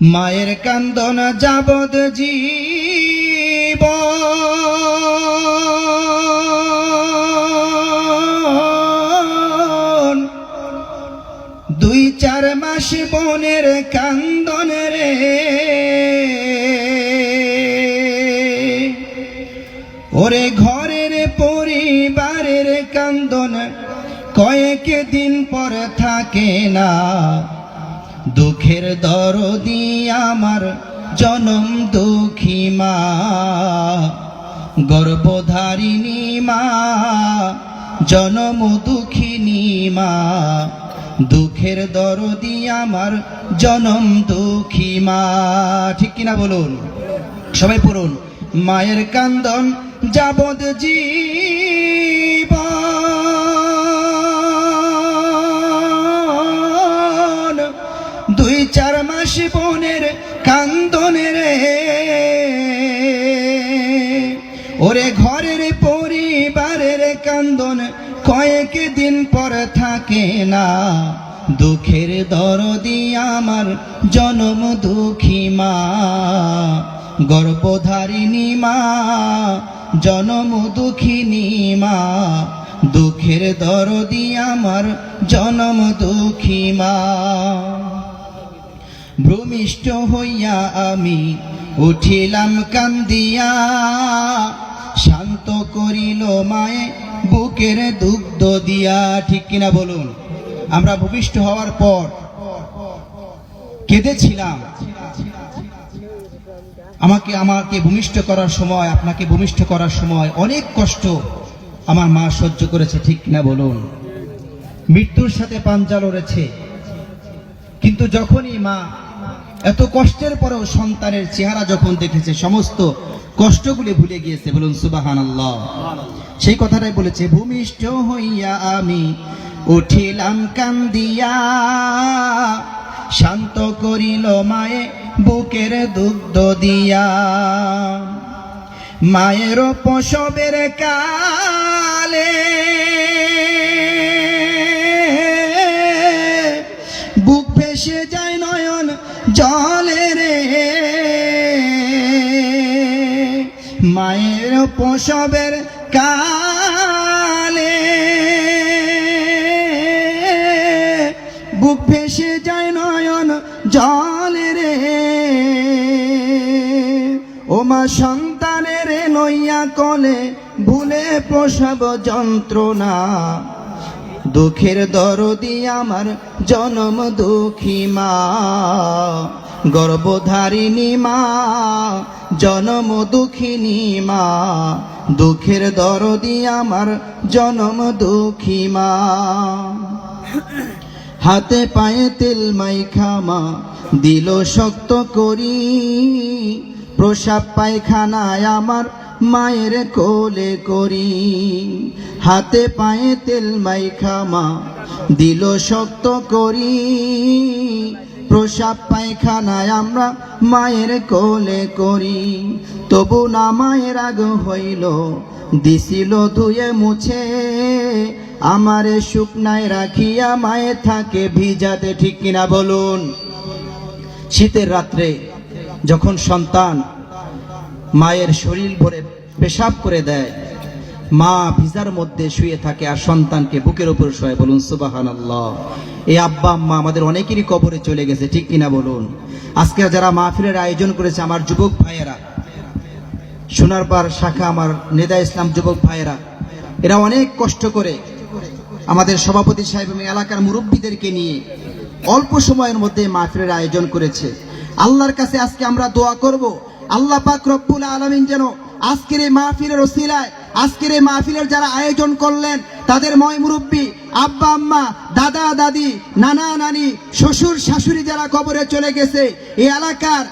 মায়ের কান্দন যাবদ জীব। দুই চার মাস বনের কান্দন রে। ওরে ঘরের পরিবারের কান্দন কয়েক দিন পর থাকে না। দুঃখের দরদি আমার জনম দুঃখী মা। গর্ভধারিণী মা, জনম দুঃখিনী মা। দুঃখের দরদি আমার জনম দুঃখী মা। ঠিক কিনা বলুন? সবাই পড়ুন। মায়ের কান্দন যাবদ জীবন ওরে ঘরের পরিবারের কান্দন কয়েক দিন পর থাকে না। দুঃখের দরদি আমার জনম দুঃখী মা। গর্ভধারিণী মা, জনম দুঃখিনী মা। দুঃখের দরদি আমার জনম দুঃখী মা। ভূমিষ্ঠ হইয়া আমি উঠিলাম কান্দিয়া, শান্ত করিল মায়ে বুকের দুগ্ধ দিয়া। ঠিক কিনা বলুন, আমরা ভূমিষ্ঠ হওয়ার পর কেঁদেছিলাম। আমাকে আমাকে ভূমিষ্ঠ করার সময়, আপনাকে ভূমিষ্ঠ করার সময় অনেক কষ্ট আমার মা সহ্য করেছে, ঠিক কিনা বলুন। মৃত্যুর সাথে পাঞ্জা লড়েছে। কিন্তু যখনই মা এত কষ্টের পরেও সন্তানের চেহারা যখন দেখেছে, সমস্ত কষ্টগুলি ভুলে গিয়েছে, বলুন সুবাহান সেই কথাটাই বলেছে, ভূমিষ্ঠ হইয়া আমি উঠিলাম কান্দিয়া, শান্ত করিল মায়ে বুকের দুগ্ধ দিয়া। মায়ের প্রসবের কালে ভেসে যায় নয়ন জলে রে। মায়ের প্রসবের কালে বুক ভেসে যায় নয়ন জলে রে। ও মা সন্তানের নইয়া কলে ভুলে প্রসব যন্ত্রণা। দুঃখের দরদি আমার জনম দুঃখী মা। গর্ভধারিণী মা, জনম দুঃখিনী মা। দুঃখের দরদি আমার জনম দুঃখী মা। হাতে পায়ে তেল মাইখামা, দিল শক্ত করি। প্রসাব পায়খানায় আমার মায়ের কোলে করি। হাতে পায়ে তেল মাইখামা দিল শক্ত করি। প্রসাব পায়খানায় আমরা মায়ের কোলে করি। তবু না মায়ের আগ হইল, দিছিল ধুয়ে মুছে। আমারে শুকনায় রাখিয়া মায়ে থাকে ভিজাতে, ঠিক কিনা বলুন? শীতের রাত্রে যখন সন্তান মায়ের শরীর ভরে পেশাব করে দেয়। মা ভিজার মধ্যে শুয়ে থাকে আর সন্তানকে বুকের উপর শোয় বলুন সুবাহান এই আব্বা, আম্মা আমাদের অনেকেরই কবরে চলে গেছে, ঠিক কিনা বলুন? আজকে যারা মাহফিলের আয়োজন করেছে আমার যুবক ভাইয়েরা সোনারপার শাখা আমার নেদা ইসলাম যুবক ভাইয়েরা, এরা অনেক কষ্ট করে আমাদের সভাপতি সাহেব এবং এলাকার মুরব্বীদেরকে নিয়ে অল্প সময়ের মধ্যে মাহফিলের আয়োজন করেছে। আল্লাহর কাছে আজকে আমরা দোয়া করব। আল্লাহ পাক রব্বুল আলমিন যেন আজকের এই মাহফিলের ওসিলায়, আজকের এই মাহফিলের যারা আয়োজন করলেন, তাদের ময় মুরব্বী, আব্বা, আম্মা, দাদা, দাদি, নানা, নানি, শ্বশুর, শাশুড়ি যারা কবরে চলে গেছে, এই এলাকার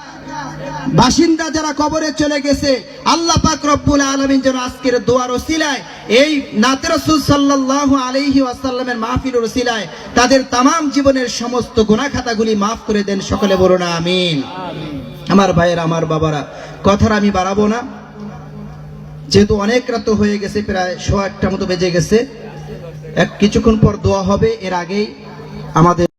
বাসিন্দা যারা কবরে চলে গেছে, আল্লাহ পাক রব্বুল আলমিন যেন আজকের দোয়ার ওসিলায়, এই নাতে রসুল সাল্লাহ আলহি ওয়াসাল্লামের মাহফিল ওসিলায় তাদের তামাম জীবনের সমস্ত গুণা খাতাগুলি মাফ করে দেন সকলে বলো না আমিন। আমার ভাইয়ের, আমার বাবারা, কথার আমি বাড়াবো না। যেহেতু অনেক রাত হয়ে গেছে, প্রায় সোয়া একটা মতো বেজে গেছে। এক কিছুক্ষণ পর দোয়া হবে, এর আগেই আমাদের